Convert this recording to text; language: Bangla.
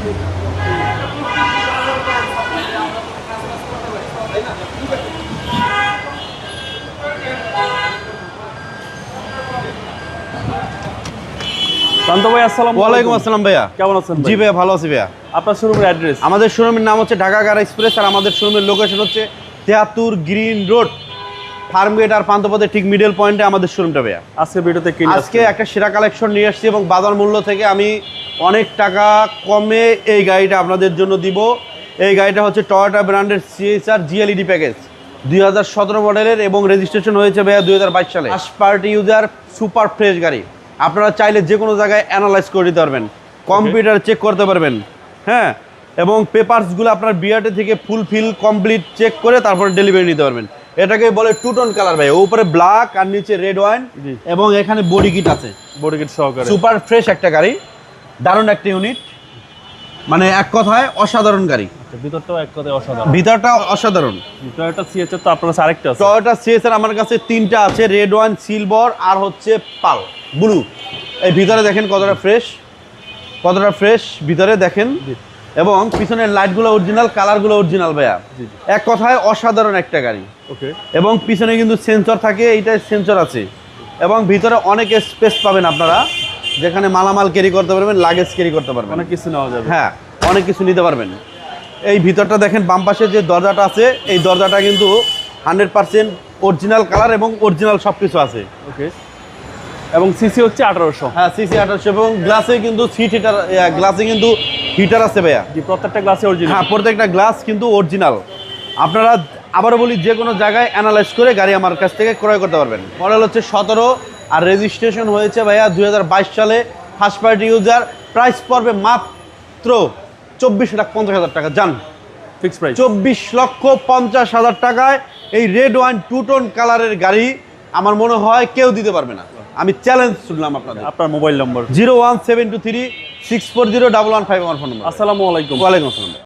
শান্ত ভাই আসসালাম ওয়ালাইকুম আসসালাম ভাইয়া। কেমন আছেন জি ভাইয়া ভালো আছি ভাইয়া। আপনার শোরুমের অ্যাড্রেস আমাদের শোরুমের নাম হচ্ছে ঢাকা কার এক্সপ্রেস আর আমাদের শোরুমের লোকেশন হচ্ছে তেহাত্তর গ্রিন রোড। ফার্মগেট আর পান্তপথের ঠিক মিডল পয়েন্টে আমাদের শোরুমটা ভাইয়া। আজকে ভিডিওতে আজকে একটা সেরা কালেকশন নিয়ে আসছি এবং বাজার মূল্য থেকে আমি অনেক টাকা কমে এই গাড়িটা আপনাদের জন্য দিব। এই গাড়িটা হচ্ছে টয়োটা ব্র্যান্ডের সিএসআর জিএলইডি প্যাকেজ দুই হাজার সতেরো মডেলের এবং রেজিস্ট্রেশন হয়েছে ভাইয়া দুই হাজার বাইশ সালে। First party user super fresh গাড়ি। আপনারা চাইলে যে কোনো জায়গায় অ্যানালাইজ করে দিতে পারবেন। কম্পিউটার চেক করতে পারবেন। হ্যাঁ? এবং পেপারসগুলো আপনার বিআরটি থেকে ফুলফিল কমপ্লিট চেক করে তারপরে ডেলিভারি নিতে পারবেন। এটাকে বলে টু টোন কালার ভাই। উপরে ব্ল্যাক আর নিচে রেড ওয়াইন এবং এখানে বডি কিট আছে। বডি কিট সহকারে। সুপার ফ্রেশ একটা গাড়ি। দারুণ একটা ইউনিট মানে এক কথায় অসাধারণ গাড়ি। আচ্ছা, ভিতরটাও এক কথায় অসাধারণ। ভিতরটা অসাধারণ। টয়োটা সিএচআর তো আপনার কাছে আরেকটা আছে। টয়োটা সিএসআর আমার কাছে তিনটা আছে রেড ওয়ান সিলভার আর হচ্ছে পাল ব্লু এই ভিতরে দেখেন কতটা ফ্রেশ কতটা ফ্রেশ ভিতরে দেখেন। এবং পিছনের লাইটগুলো অরিজিনাল কালারগুলো অরিজিনাল ভাইয়া। এক কথায় অসাধারণ একটা গাড়ি। ওকে। এবং পিছনে কিন্তু সেন্সর থাকে এইটাই সেন্সর আছে। এবং ভিতরে অনেক স্পেস পাবেন আপনারা যেখানে মালামাল ক্যারি করতে পারবেন লাগেজ ক্যারি করতে পারবেন। অনেক কিছু নেওয়া যাবে। হ্যাঁ অনেক কিছু নিতে পারবেন। এই ভিতরটা দেখেন বাম পাশে যে দরজাটা আছে এই দরজাটা কিন্তু হান্ড্রেড পার্সেন্ট অরিজিনাল কালার এবং অরিজিনাল সব কিছু আছে। ওকে। এবং সিসি হচ্ছে আঠারোশো। হ্যাঁ সিসি আঠারোশো এবং গ্লাসে কিন্তু সিট হিটার গ্লাসে কিন্তু হিটার আছে ভাইয়া। জি প্রত্যেকটা গ্লাসে অরিজিনাল হ্যাঁ প্রত্যেকটা গ্লাস কিন্তু অরিজিনাল আপনারা আবারও বলি যে কোনো জায়গায় অ্যানালাইজ করে গাড়ি আমার কাছ থেকে ক্রয় করতে পারবেন। মডেল হচ্ছে সতেরো আর রেজিস্ট্রেশন হয়েছে ভাইয়া দুই হাজার বাইশ সালে। ফার্স্ট পার্টি ইউজার প্রাইস পড়বে মাত্র চব্বিশ লাখ পঞ্চাশ হাজার টাকা। যান ফিক্স প্রাইস চব্বিশ লক্ষ পঞ্চাশ হাজার টাকায় এই রেড ওয়াইন টু টোন কালারের গাড়ি আমার মনে হয় কেউ দিতে পারবে না। আমি চ্যালেঞ্জ শুনলাম আপনাদের। আপনার mobile number zero one seven two three six four zero double one five আমার ফোন নম্বর আসসালামু আলাইকুম। ওয়ালাইকুম আসসালাম।